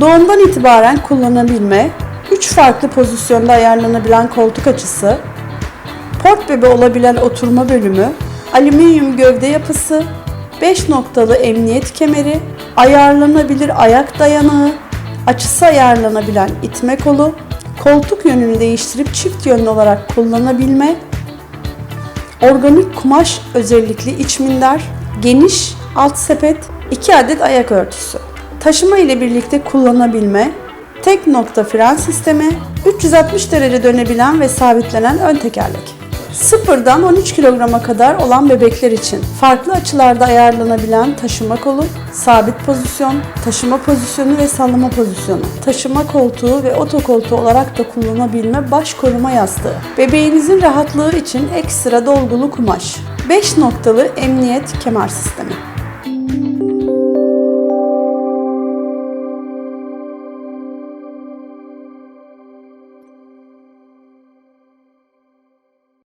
Doğumdan itibaren kullanabilme, 3 farklı pozisyonda ayarlanabilen koltuk açısı, port bebe olabilen oturma bölümü, alüminyum gövde yapısı, 5 noktalı emniyet kemeri, ayarlanabilir ayak dayanağı, açısı ayarlanabilen itme kolu, koltuk yönünü değiştirip çift yönlü olarak kullanabilme, organik kumaş özellikli iç minder, geniş alt sepet, 2 adet ayak örtüsü. Taşıma ile birlikte kullanabilme, tek nokta fren sistemi, 360 derece dönebilen ve sabitlenen ön tekerlek. Sıfırdan 13 kilograma kadar olan bebekler için farklı açılarda ayarlanabilen taşıma kolu, sabit pozisyon, taşıma pozisyonu ve sallama pozisyonu, taşıma koltuğu ve otokoltuğu olarak da kullanabilme baş koruma yastığı, bebeğinizin rahatlığı için ekstra dolgulu kumaş, 5 noktalı emniyet kemer sistemi.